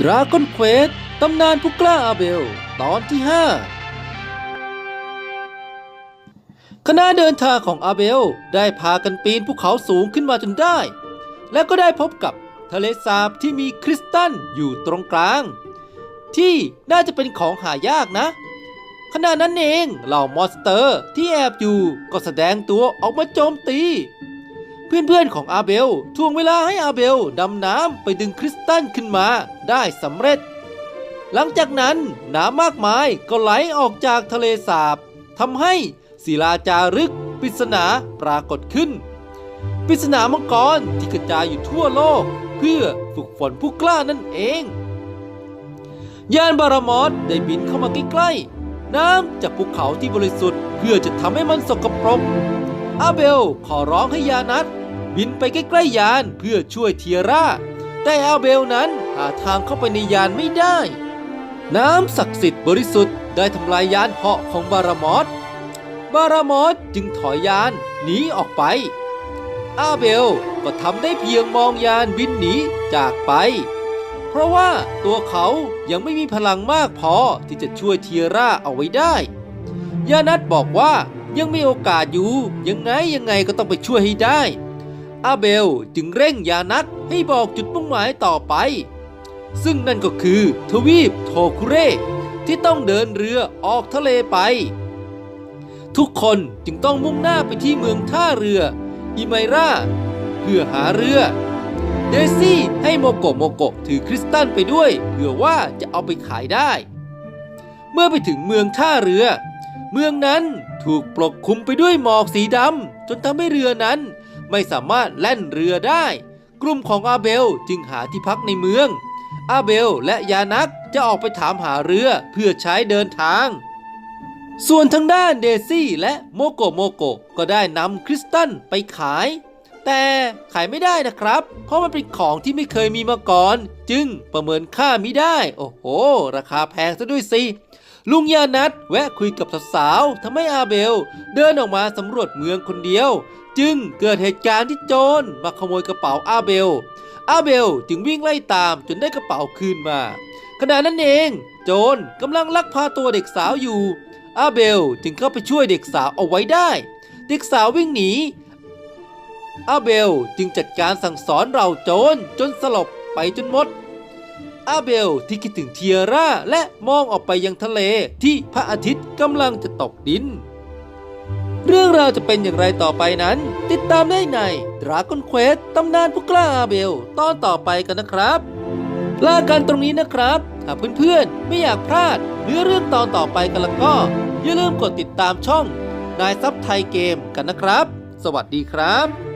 ดราก้อนเควสตำนานผู้กล้าอาเบล ตอนที่ 5 คณะเดินทางของอาเบล ได้พากันปีนภูเขาสูงขึ้นมาจนได้ และก็ได้พบกับทะเลสาบที่มีคริสตัลอยู่ตรงกลาง ที่น่าจะเป็นของหายากนะ ขณะนั้นเองเหล่ามอนสเตอร์ที่แอบอยู่ก็แสดงตัวออกมาโจมตี เพื่อนๆของอาเบลทวงเวลาให้อาเบลดำน้ำไปดึงคริสตัลขึ้นมาได้สำเร็จ หลังจากนั้นน้ำมากมายก็ไหลออกจากทะเลสาบทำให้ศิลาจารึกปริศนาปรากฏขึ้นปริศนามังกรที่กระจายอยู่ทั่วโลก เพื่อฝึกฝนผู้กล้านั่นเอง ยานบารามอสได้บินเข้ามาใกล้ๆ น้ำจากภูเขาที่บริสุทธิ์เพื่อจะทำให้มันสกปรกอาเบลขอร้องให้ยานัท บินไปใกล้ๆยานเพื่อช่วยเทียร่า แต่อาเบลนั้นหาทางเข้าไปในยานไม่ได้ น้ำศักดิ์สิทธิ์บริสุทธิ์ได้ทำลายยานเหาะของบารามอสบารามอสจึงถอยยานหนีออกไป อาเบลก็ทำได้เพียงมองยานบินหนีจากไป เพราะว่าตัวเขายังไม่มีพลังมากพอที่จะช่วยเทียร่าเอาไว้ได้ยานัทบอกว่ายังมีโอกาสอยู่ยังไงยังไงก็ต้องไปช่วยให้ได้ อาเบลจึงเร่งยานัทให้บอกจุดมุ่งหมายต่อไป ซึ่งนั่นก็คือทวีปโทคุเร่ที่ต้องเดินเรือออกทะเลไป ทุกคนจึงต้องมุ่งหน้าไปที่เมืองท่าเรืออิไมราเพื่อหาเรือ เดซี่ให้โมโกโมโกถือคริสตัลไปด้วยเผื่อว่าจะเอาไปขายได้ เมื่อไปถึงเมืองท่าเรือ เมืองนั้นถูกปกคลุมไปด้วยหมอกสีดำจนทำให้เรือนั้น ไม่สามารถแล่นเรือได้ กลุ่มของอาเบลจึงหาที่พักในเมือง อาเบลและยานักจะออกไปถามหาเรือเพื่อใช้เดินทาง ส่วนทางด้านเดซี่และโมโกโมโกก็ได้นำคริสตัลไปขาย แต่ขายไม่ได้นะครับ เพราะมันเป็นของที่ไม่เคยมีมาก่อน จึงประเมินค่าไม่ได้ โอ้โห ราคาแพงซะด้วยสิ ลุงยานัทแวะคุยกับสาวๆทำให้อาเบล เดินออกมาสำรวจเมืองคนเดียว จึงเกิดเหตุการณ์ที่โจรมาขโมยกระเป๋าอาเบล อาเบลจึงวิ่งไล่ตามจนได้กระเป๋าคืนมา ขณะนั้นเอง โจรกำลังลักพาตัวเด็กสาวอยู่ อาเบลจึงเข้าไปช่วยเด็กสาวเอาไว้ได้ เด็กสาววิ่งหนี อาเบลจึงจัดการสั่งสอนเราโจรจนสลบไปจนหมด อาเบลที่คิดถึงเทียร่าและมองออกไปยังทะเลที่พระอาทิตย์กำลังจะตกดิน เรื่องราวจะเป็นอย่างไรต่อไปนั้น ติดตามได้ใน Dragon Quest ตำนานผู้กล้าอาเบลตอนต่อไปกันนะครับลากันตรงนี้นะครับหากเพื่อนๆ ไม่อยากพลาดเนื้อเรื่องตอนต่อไปกันแล้วก็ อย่าลืมกดติดตามช่องนายซับไทยเกมกันนะครับ สวัสดีครับ